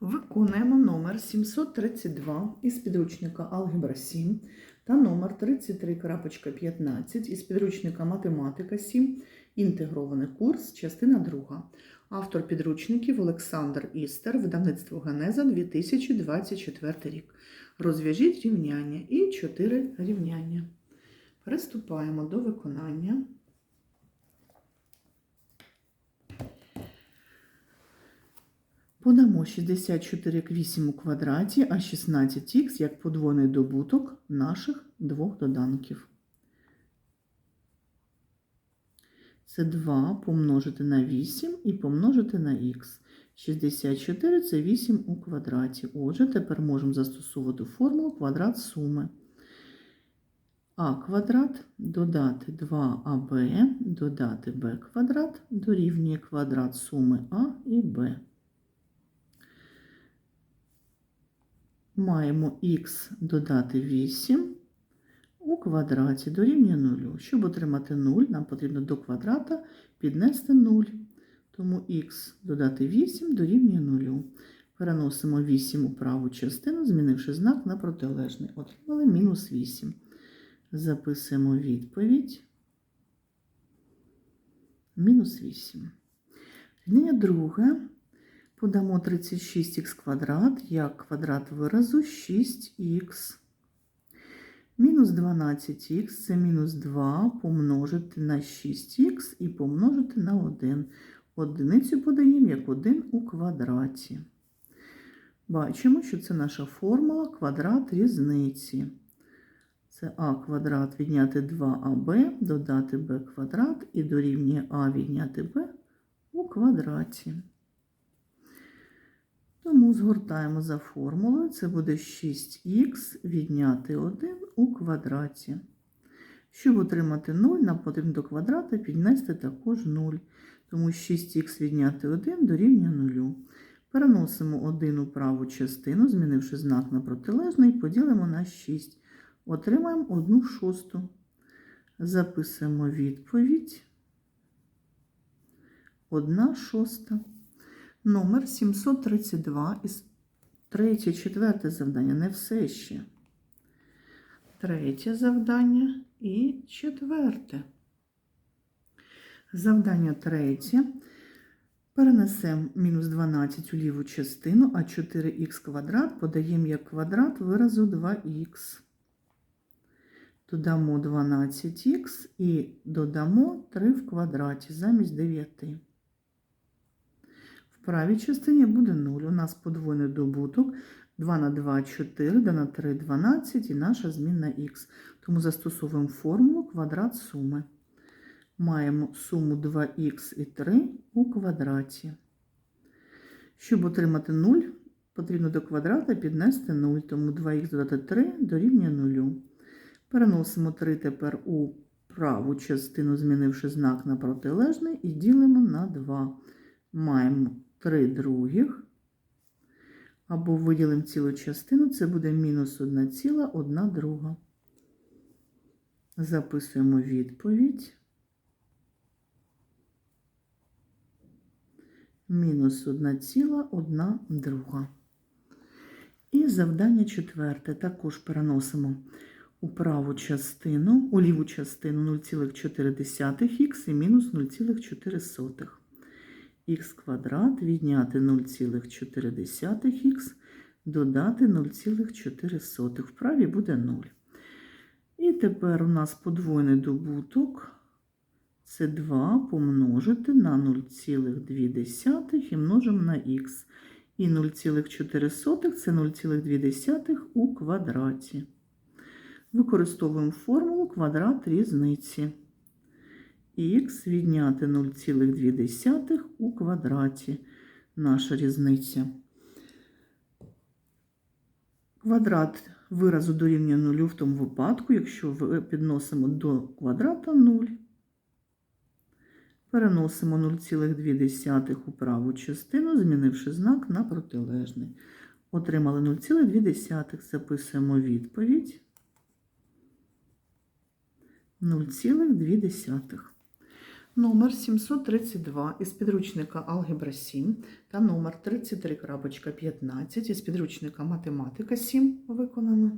Виконуємо номер 732 із підручника Алгебра 7 та номер 33.15 із підручника Математика 7, інтегрований курс, частина 2. Автор підручників Олександр Істер, видавництво Генеза 2024 рік. Розв'яжіть рівняння і 4 рівняння. Приступаємо до виконання. Подамо 64 як 8 у квадраті, а 16х як подвойний добуток наших двох доданків. Це 2 помножити на 8 і помножити на х. 64 це 8 у квадраті. Отже, тепер можемо застосовувати формулу квадрат суми. А квадрат додати 2аб, додати b квадрат дорівнює квадрат суми а і b. Маємо х додати 8 у квадраті дорівнює 0. Щоб отримати 0, нам потрібно до квадрата піднести 0. Тому х додати 8 дорівнює 0. Переносимо 8 у праву частину, змінивши знак на протилежний. Отримали мінус 8. Записуємо відповідь. Мінус 8. Рівняння друге. Подамо 36х квадрат як квадрат виразу 6х. Мінус 12х це мінус 2 помножити на 6х і помножити на 1. Одиницю подаємо як 1 у квадраті. Бачимо, що це наша формула квадрат різниці. Це а квадрат відняти 2аб, додати b квадрат і дорівнює а відняти b у квадраті. Тому згортаємо за формулою, це буде 6х відняти 1 у квадраті. Щоб отримати 0, нам потрібно до квадрата піднести також 0. Тому 6х відняти 1 дорівнює 0. Переносимо 1 у праву частину, змінивши знак на протилежний, поділимо на 6. Отримаємо 1 шосту. Записуємо відповідь. 1 шоста. Номер 732 із третє, четверте завдання. Не все ще. Третє завдання і четверте. Завдання третє. Перенесемо мінус 12 у ліву частину, а 4х квадрат подаємо як квадрат виразу 2х. Додамо 12х і додамо 3 в квадраті замість 9. В правій частині буде 0. У нас подвойний добуток 2 на 2 4, 2 на 3 12 і наша змінна х. Тому застосовуємо формулу квадрат суми. Маємо суму 2х і 3 у квадраті. Щоб отримати 0, потрібно до квадрата піднести 0, тому 2х додати 3 дорівнює 0. Переносимо 3 тепер у праву частину, змінивши знак на протилежний, і ділимо на 2. Маємо 3 других. Або виділимо цілу частину, це буде мінус 1 ціла, 1 друга. Записуємо відповідь. Мінус 1 ціла, 1 друга. І завдання четверте. Також переносимо у праву частину, у ліву частину 0,4х і мінус 0,4. Х квадрат відняти 0,4х, додати 0,4. В правій буде 0. І тепер у нас подвойний добуток. Це 2 помножити на 0,2 і множимо на х. І 0,4 це 0,2 у квадраті. Використовуємо формулу квадрат різниці. Х відняти 0,2 у квадраті. Наша різниця. Квадрат виразу дорівнює 0 в тому випадку, якщо підносимо до квадрата 0. Переносимо 0,2 у праву частину, змінивши знак на протилежний. Отримали 0,2. Записуємо відповідь. 0,2. Номер 732 із підручника Алгебра 7 та номер 33.15 із підручника Математика 7 виконано.